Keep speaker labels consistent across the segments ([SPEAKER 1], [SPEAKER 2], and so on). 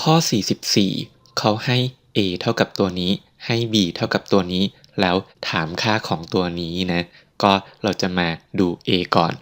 [SPEAKER 1] ข้อ 44 เขาให้ a เท่ากับตัวนี้ ให้ b เท่ากับตัวนี้ แล้วถามค่าของตัวนี้นะ ก็เราจะมาดู a ก่อน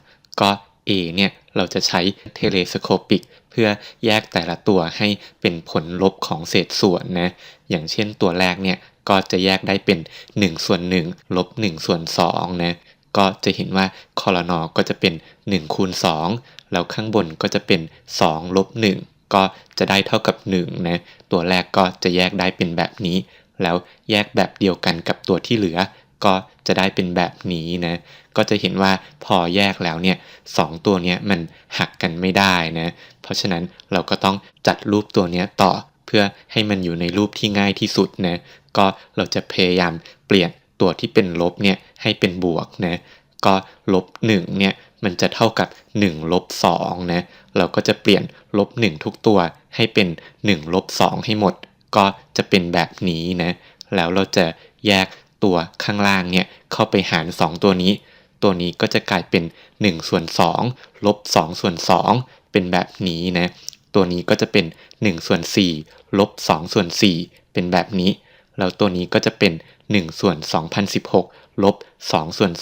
[SPEAKER 1] ก็ a เนี่ยเราจะใช้เทเลสโคปิกเพื่อแยกแต่ละตัวให้เป็นผลลบของเศษส่วนนะ อย่างเช่นตัวแรกเนี่ยก็จะแยกได้เป็น 1 ส่วน 1 ลบ 1 ส่วน2นะก็จะเห็นว่าคอรนอก็จะเป็น 1 คูณ 2 แล้วข้างบนก็จะเป็น 2 ลบ 1 ก็จะได้เท่ากับ1นะตัวแรกก็จะแยกได้เป็นแบบนี้ แล้วแยกแบบเดียวกันกับตัวที่เหลือ ก็จะได้เป็นแบบนี้นะ ก็จะเห็นว่าพอแยกแล้วเนี่ยสตัวเนี้ยมันหักกันไม่ได้นะ เพราะฉะนั้นเราก็ต้องจัดรูปตัวเนี้ยต่อเพื่อให้มันอยู่ในรูปที่ง่ายที่สุดนะ ก็เราจะพยายามเปลี่ยนตัวที่เป็นลบเนี่ยให้เป็นบวกนะ ก็ลบ1เนี่ย มันจะเท่ากับ1ลบ2นะเราก็จะเปลี่ยนลบ1ทุกตัวให้เป็น1ลบ2ให้หมด ก็จะเป็นแบบนี้นะแล้วเราจะแยกตัวข้างล่างเนี่ยเข้าไปหาร 2 ตัวนี้ ตัวนี้ก็จะกลายเป็น1ส่วน2ลบ2ส่วน2เป็นแบบนี้นะตัวนี้ก็จะเป็น1ส่วน4ลบ2ส่วน4เป็นแบบนี้ แล้วตัวนี้ก็จะเป็น1ส่วน2016ลบ2ส่วน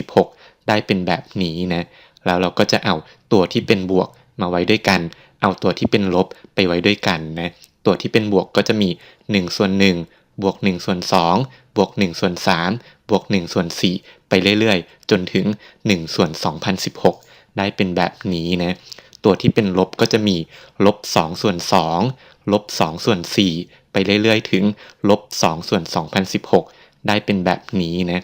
[SPEAKER 1] 2016 ได้เป็นแบบนี้นะแล้วเราก็จะเอาตัวที่เป็นบวกมาไว้ด้วยกัน เอาตัวที่เป็นลบไปไว้ด้วยกันนะตัวที่เป็นบวกก็จะมี1ส่วน1บวก1ส่วน2บวก1ส่วน3บวก1ส่วน4ไปเรื่อยๆ จนถึง1ส่วน2016 ได้เป็นแบบนี้นะตัวที่เป็นลบก็จะมีลบ2ส่วน2ลบ2ส่วน4ไปเรื่อยๆ ถึงลบ2ส่วน2016 ได้เป็นแบบนี้นะ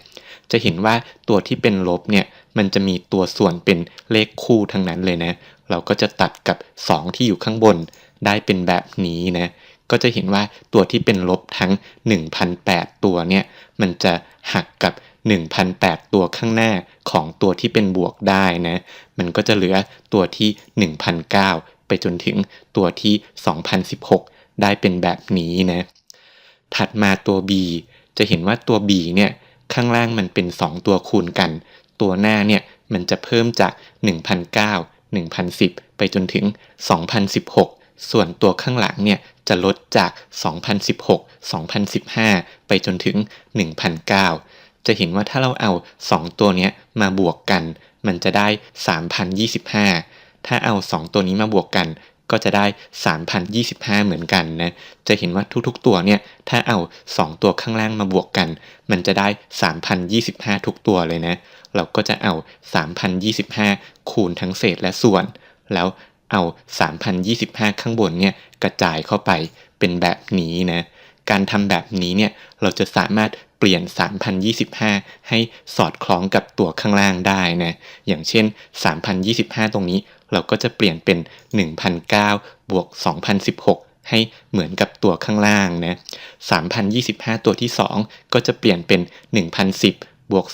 [SPEAKER 1] จะเห็นว่าตัวที่เป็นลบเนี่ยมันจะมีตัวส่วนเป็นเลขคู่ทั้งนั้นเลยนะ เราก็จะตัดกับ 2 ที่อยู่ข้างบนได้เป็นแบบนี้นะ ก็จะเห็นว่าตัวที่เป็นลบทั้ง 1,008 ตัวเนี่ยมันจะหักกับ 1,008 ตัวข้างหน้าของตัวที่เป็นบวกได้นะ มันก็จะเหลือตัวที่ 1,009 ไปจนถึงตัวที่ 2016 ได้เป็นแบบนี้นะ ถัดมาตัว b จะเห็นว่าตัว b เนี่ย ข้างล่างมันเป็น 2 ตัวคูณกัน ตัวหน้าเนี่ยมันจะเพิ่มจาก 1,009 1,010 ไปจนถึง 2016 ส่วนตัวข้างหลังเนี่ยจะลดจาก 2016 2015 ไปจนถึง 1,009 จะเห็นว่าถ้าเราเอา 2 ตัวนี้มาบวกกัน มันจะได้ 3,025 ถ้าเอา 2 ตัวนี้มาบวกกัน ก็จะได้ 3,025 เหมือนกันนะ จะเห็นว่าทุกๆตัวเนี่ย ถ้าเอา 2 ตัวข้างล่างมาบวกกัน มันจะได้ 3,025 ทุกตัวเลยนะ เราก็จะเอา 3,025 คูณทั้งเศษและส่วน แล้วเอา 3,025 ข้างบนเนี่ยกระจายเข้าไปเป็นแบบนี้นะ การทำแบบนี้เนี่ยเราจะสามารถเปลี่ยน 3,025 ให้สอดคล้องกับตัวข้างล่างได้นะ อย่างเช่น 3,025 ตรงนี้ เราก็จะเปลี่ยนเป็น 1,009 บวก 2016 ให้เหมือนกับตัวข้างล่างนะ 3,025 ตัวที่ 2 ก็จะเปลี่ยนเป็น 1,010 บวก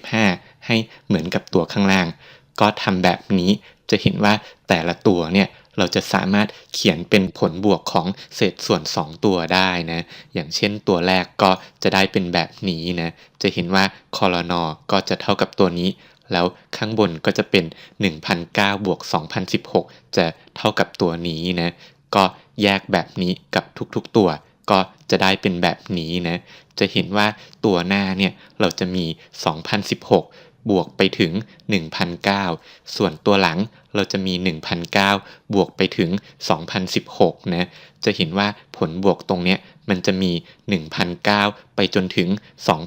[SPEAKER 1] 2015 ให้เหมือนกับตัวข้างล่าง ก็ทำแบบนี้จะเห็นว่าแต่ละตัวเนี่ยเราจะสามารถเขียนเป็นผลบวกของเศษส่วน 2 ตัวได้นะ อย่างเช่นตัวแรกก็จะได้เป็นแบบนี้นะ จะเห็นว่าคอรนอก็จะเท่ากับตัวนี้ แล้วข้างบนก็จะเป็น 1,009บวก2016 จะเท่ากับตัวนี้นะ ก็แยกแบบนี้กับทุกๆตัว ก็จะได้เป็นแบบนี้นะ จะเห็นว่าตัวหน้าเนี่ยเราจะมี 2016 บวกไปถึง 1,009 ส่วนตัวหลังเราจะมี 1,009 บวกไปถึง 2016 นะ จะเห็นว่าผลบวกตรงเนี้ยมันจะมี 1,009 ไปจนถึง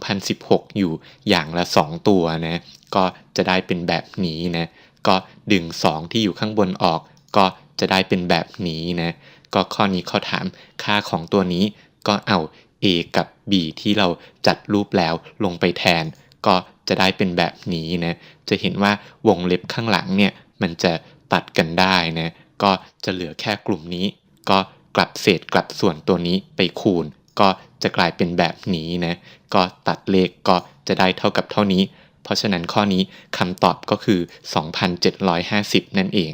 [SPEAKER 1] 2016 อยู่อย่างละ 2 ตัวนะ ก็จะได้เป็นแบบนี้นะ ก็ดึง 2 ที่อยู่ข้างบนออก ก็จะได้เป็นแบบนี้นะ ก็ข้อนี้เขาถามค่าของตัวนี้ก็เอา a กับ b ที่เราจัดรูปแล้วลงไปแทน ก็ จะได้เป็นแบบนี้นะจะเห็นว่าวงเล็บข้างหลังเนี่ยมันจะตัดกันได้นะก็จะเหลือแค่กลุ่มนี้ ก็กลับเศษกลับส่วนตัวนี้ไปคูณ ก็จะกลายเป็นแบบนี้นะก็ตัดเลขก็จะได้เท่ากับเท่านี้ เพราะฉะนั้นข้อนี้คำตอบก็คือ 2,750 นั่นเอง